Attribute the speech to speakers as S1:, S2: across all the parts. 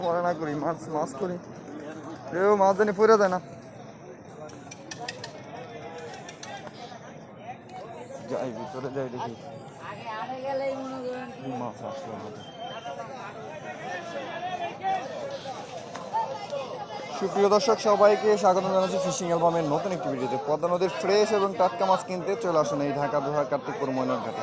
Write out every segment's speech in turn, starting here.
S1: তোমার না করি, মাছ মাছ করি। রেও মাছ জানি পড়ে যায় না। যাই, ভিতরে যাই দেখি।
S2: মনে
S1: সুপ্রিয় দর্শক, সবাইকে স্বাগত জানাচ্ছি ফিশিং অ্যালবামের নতুন একটি ভিডিওতে। পদ্মা নদীর ফ্রেশ এবং টাটকা মাছ কিনতে চলে আসুন এই ঢাকা দোহা কার্তিকপুর ময়নার ঘাটে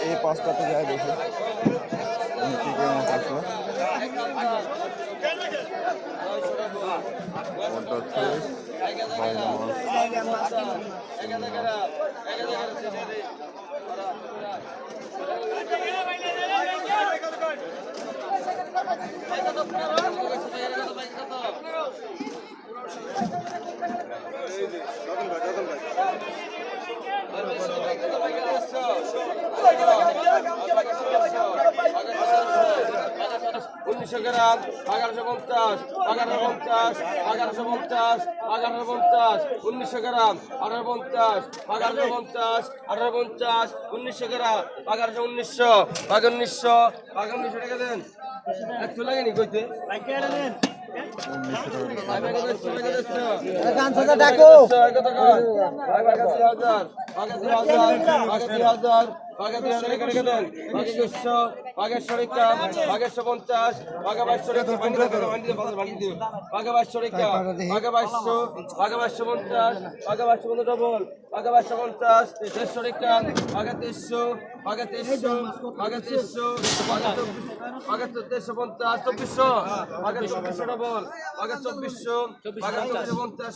S1: এই- পাঁচটাতে যাই দেখি। উম, কি কি মাছ আসলো কোনটা হচ্ছে বাইলা মাছ চিংড়ি মাছ
S3: উনিশশো গ্রাম এগারোশো পঞ্চাশ এগারোশো পঞ্চাশ এগারোশো পঞ্চাশ এগারোশো পঞ্চাশ উনিশশো গ্রাম আঠারো পঞ্চাশ এগারোশো পঞ্চাশ আঠারো পঞ্চাশ উনিশশো গ্রাম এগারোশো উনিশশো বাঘ উনিশশো বাঘ উনিশশো টাকা দেন একটু লাগেনি কইতে বাগেশ্বর পঞ্চাশ বাঘা বাইশশো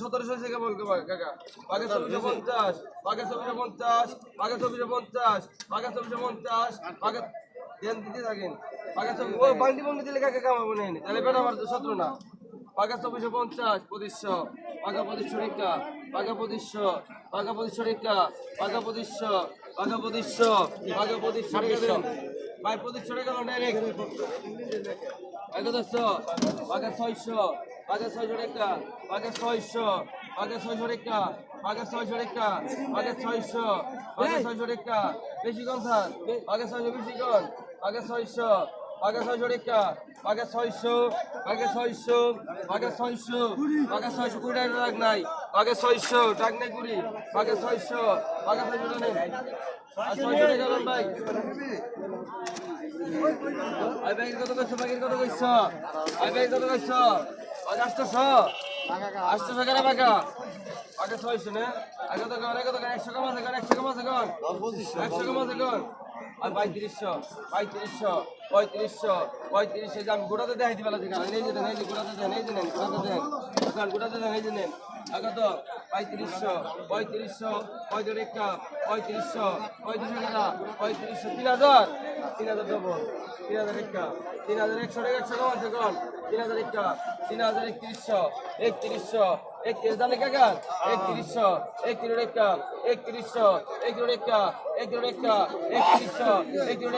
S3: সতেরোশো থেকে বলব কাকা বাঘা চব্বিশশো পঞ্চাশ বাঘা চব্বিশশো পঞ্চাশ বাঘা চব্বিশশো পঞ্চাশ বাঘা চব্বিশশো পঞ্চাশ বাঘা দেন দিতে থাকেন। বাঘা চব্বিশ ও বান্ডি বন্ডি দিলে কাকা কামাবো তাহলে বেটা আমার সতেরো না। বাঘা চব্বিশশো পঞ্চাশ পঁচিশশো। বাঘা পঁচিশশো রেখা বাঘা পঁচিশশো বাঘা পঁচিশশো রেখা বাঘা পঁচিশশো বাঘা পঁচিশশো। বাঘা পঁচিশশো দেন। ভাই পঁচিশশো রেখা ডাইরেক্ট ছয়শো। ছয়শো ছয়শো। বাঘা ছয়শো রেখা বাঘা ছয়শো রেখা বাঘা ছয়শো বাঘা ছয়শো রেখা বেশি কম স্যার বাঘা ছয়শো বেশি কম বাঘা ছয়শো বাঘা ছয়শো রেখা বাঘা ছয়শো বাঘা ছয়শো বাঘা ছয়শো বাঘা ছয়শো কুড়ি টাকা টাক নাই বাঘা ছয়শো টাক নাই কুড়ি বাঘা ছয়শো বাঘা ছয়শো নেই। আর ছয়শো টাকা ভাই আই ব্যাগ কত কইছো ব্যাগের কত কইছো? আই ব্যাগ কত কইছো? বাঘা আটশোশো আটশোশো কেন বাঘা? বাঘা ছয়শো না। আগে তো গান আগে তো গান একশো কম আছে গান একশো কম আছে গান একশো কম আছে গান আর পঁয়ত্রিশশো পঁয়ত্রিশশো পঁয়ত্রিশশো পঁয়ত্রিশশো যে আমি গোটাতে দেখাই দিবে গান এই যে দেন, এই যে গোটাতে দেন, এই যে নেন, গোটাতে দেন। গোটাতে দেন আগে তো পঁয়ত্রিশশো পঁয়ত্রিশশো পঁয়ত্রিশটা পঁয়ত্রিশশো পঁয়ত্রিশশো টাকা পঁয়ত্রিশশো তিন হাজার। তিন হাজার দেবো তিন হাজার একটা, তিন হাজার একশো টাকা, একশো তিন হাজার একটা, তিন হাজার একত্রিশশো একত্রিশশো, একত্রিশ দালে কাকা একত্রিশশো, একত্রিশ রেখা একত্রিশশো, একত্রিশ রেখা একত্রিশ রেখা একত্রিশশো, একত্রিশ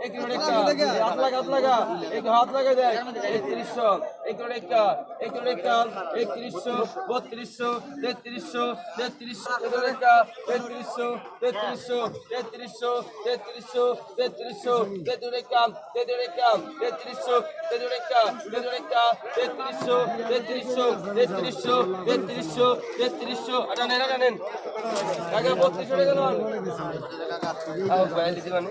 S3: রেখা একত্রিশ রেখা হাত লাগা হাত লাগা একটু হাত লাগা দেয় একত্রিশশো একত্রিশ রেখা একত্রিশ রেখা একত্রিশশো বত্রিশশো তেত্রিশশো তেত্রিশশো একত্রিশ রেখা তেত্রিশশো তেত্রিশশো তেত্রিশশো তেত্রিশশো তেত্রিশশো তেত্রিশ রেখা তেত্রিশ রেখা তেত্রিশশো তেত্রিশ রেখা তেত্রিশ রেখা তেত্রিশশো তেত্রিশশো তেত্রিশশো তেত্রিশশো মানে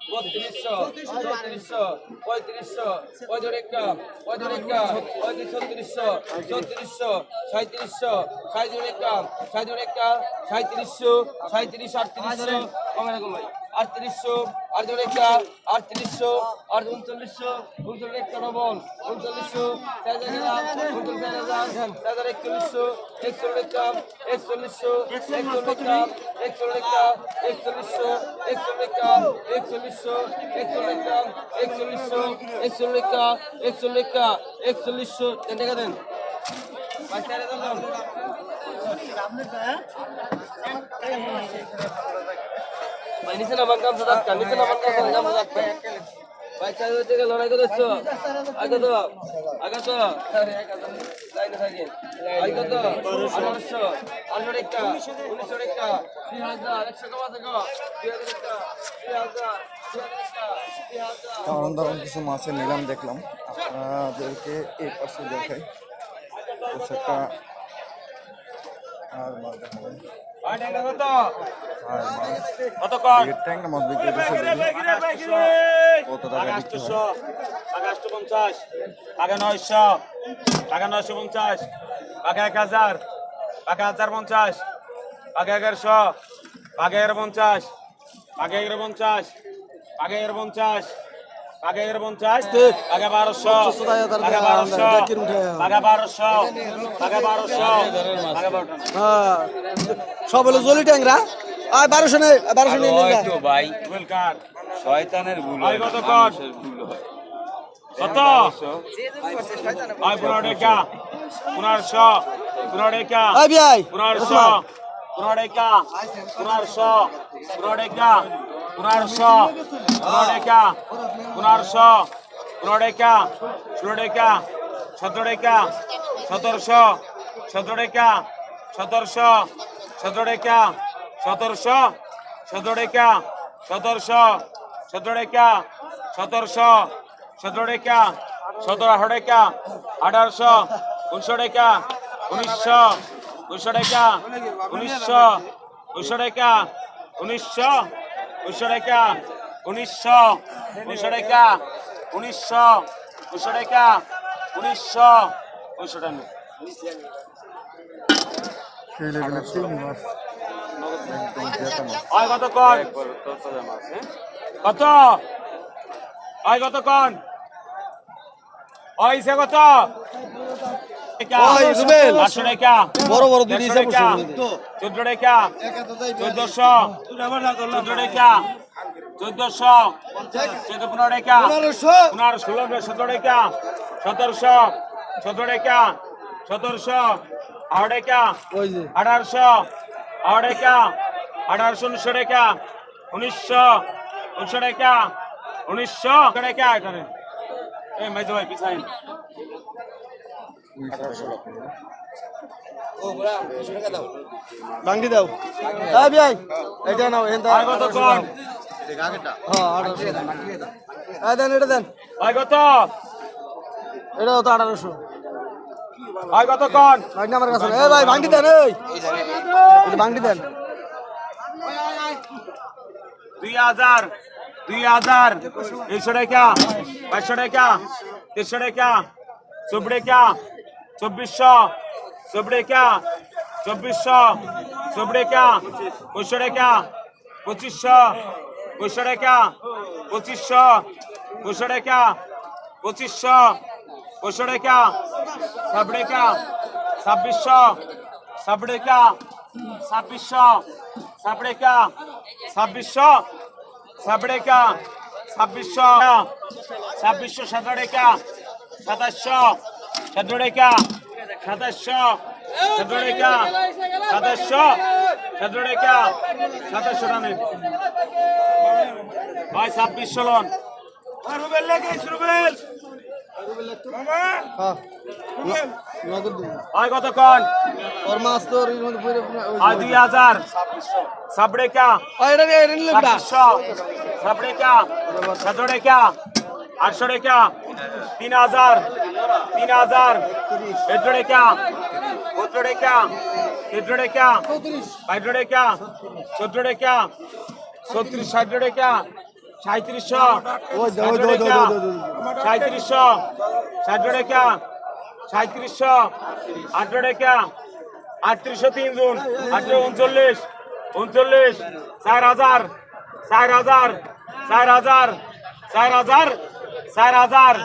S3: বত্রিশশো চৌত্রিশশো পঁয়ত্রিশশো পঁয়ত্রিশটা পঁয়ত্রিশটা পঁয়ত্রিশ ছত্রিশশো চৌত্রিশশো সাঁত্রিশশো সাঁত্রিশটা সাঁত্রিশটা সাঁত্রিশশো সাঁত্রিশ আটত্রিশশো, কমে রকম ভাই। আটত্রিশশো আটত্রিশটা আটত্রিশশো, আট উনচল্লিশশো উনচল্লিশটা ডবল উনচল্লিশশো, চার হাজার একচল্লিশশো একচল্লিশটা একচল্লিশশো একচল্লিশটা একচল্লিশটা একচল্লিশশো একচল্লিশটা একচল্লিশশো একচল্লিশটা একচল্লিশশো একচল্লিশটা একচল্লিশটা একচল্লিশশো দেন। টাকা দেন ভাই, নিচে না বাঙ্কাম সাদাক কা নিচে না বাঙ্কাম সাদাক সাদাক ভাই, চার লড়াই একটা একটা একটা একটা
S1: কিছু মাছের নিলাম, দেখলাম। আপনাদেরকে এই পাশে দেখাই পোশাকটা আর মাছ দেখাবেন।
S4: পঞ্চাশ টাকা এগারোশো টাকা এগারো পঞ্চাশ টাকা এগারো পঞ্চাশ টাকা এগারো পঞ্চাশ টাকা এগারো পঞ্চাশ টাকা বারোশো টাকা বারোশো টাকা বারোশো বারোশো টাকা বারোশো।
S5: সব হলো জলি ট্যাংরা। আর বারোশো নেই বারোশো যা।
S6: ভাই। শয়তানের ভুল
S4: আই কত? কর কত পনেরো টাকা পনেরোশো পনেরো টাকা পনেরোশো পনেরো টাকা পনেরোশো পনেরো টাকা পনেরোশো পনেরো টাকা পনেরোশো পনেরো টাকা ষোলো টাকা সতেরো টাকা সতেরোশো সতেরো টাকা সতেরোশো সতেরো টাকা সতেরোশো সতেরো টাকা সতেরোশো সতেরো টাকা সতেরোশো সতেরো টাকা সতেরো আঠারো টাকা আঠারোশো উনিশশো টাকা উনিশশো উনিশশো টাকা উনিশশো উনিশশো টাকা উনিশশো উনিশশো টাকা উনিশশো উনিশশো টাকা উনিশশো উনিশশো টাকা উনিশশো উনিশশো টাকা কত? কন কত কত কন কত?
S5: ওই, রুবেল।
S4: আটশো টাকা
S5: বড় বড় দুই হিসাব করছে
S4: চোদ্দ টাকা চোদ্দশো। চোদ্দ টাকা চোদ্দশো। চোদ্দ পনেরো টাকা পনেরো ষোলো সতেরো টাকা সতেরোশো সতেরো টাকা সতেরোশো আঠারো টাকা আঠারোশো আঠারো টাকা আঠারোশো উনিশশো টাকা উনিশশো উনিশশো টাকা উনিশশো টাকা এখানে এই মেজো ভাই পিছাই
S5: বাংটি দাও? বিয়াই এটা নাও
S4: ভাই কন?
S5: হ্যাঁ দেন এটা দেন।
S4: ভাই কত
S5: এটা তো আঠারোশো।
S4: ভাই কত কন?
S5: ভাই আমার কাছে এই ভাই বাংটি দেন এই। এটা বাংটি দেন।
S4: দুই হাজার দুই হাজার একশো টাকা পাঁচশো টাকা তিনশো টাকা। চব্বিশ টাকা চব্বিশশো। চব্বিশ টাকা চব্বিশশো। চব্বিশ টাকা পঁচিশশো টাকা পঁচিশশো। পঁচিশশো টাকা পঁচিশশো। পঁচিশশো টাকা পঁচিশশো। পঁচিশশো টাকা ছাব্বিশ টাকা ছাব্বিশশো। ছাব্বিশ টাকা ছাব্বিশশো। ছাব্বিশ টাকা ছাব্বিশশো। ছাব্বিশ টাকা ছাব্বিশশো। ছাব্বিশশো সতেরো টাকা সাতাশশো সতেরো টাকা সাতাশশো সতেরো টাকা সাতাশশো সতেরো টাকা সাতাশশো টানে ভাই ছাব্বিশশো লোন। রুবেল
S5: হ্যাঁ।
S4: কতক্ষণ? দুই হাজার।
S5: ওই এটা নিয়ে এটা
S4: আটশো টাকা তিন হাজার তিন হাজার cá. Pedro de cá. Pedro de cá. Outro de cá. ছত্রিশ, ষাট টাকা সাঁত্রিশশো
S5: দে।
S4: সাঁত্রিশশো ষাট টাকা সাঁত্রিশশো আঠারো টাকা আটত্রিশশো তিন জুন আঠারো উনচল্লিশ উনচল্লিশ, চার হাজার চার হাজার চার হাজার চার হাজার চার হাজার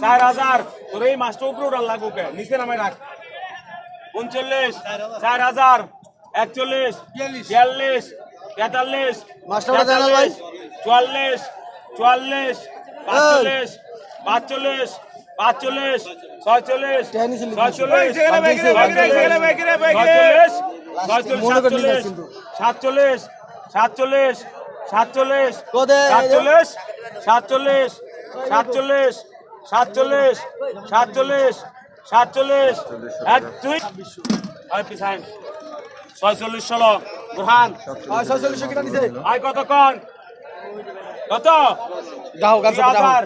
S4: চার হাজার তোর এই মাছটা উপরে উড়ান লাগুকে নিচে নামে রাখ উনচল্লিশ চার হাজার একচল্লিশ বিয়াল্লিশ তেতাল্লিশ
S5: মাস্টার ভাই?
S4: চুয়াল্লিশ চুয়াল্লিশ পাঁচচল্লিশ পাঁচচল্লিশ পাঁচচল্লিশ ছয়চল্লিশ ছয়চল্লিশ ছয়চল্লিশ
S5: মনে
S4: সাতচল্লিশ সাতচল্লিশ সাতচল্লিশ সাতচল্লিশ সাতচল্লিশ সাতচল্লিশ সাতচল্লিশ সাতচল্লিশ সাতচল্লিশ সাতচল্লিশ। এক দুই। পিছাইন ছয়চল্লিশ ষোলো।
S5: কিনা নিছে
S4: আয় কতক্ষণ? কত? হাজার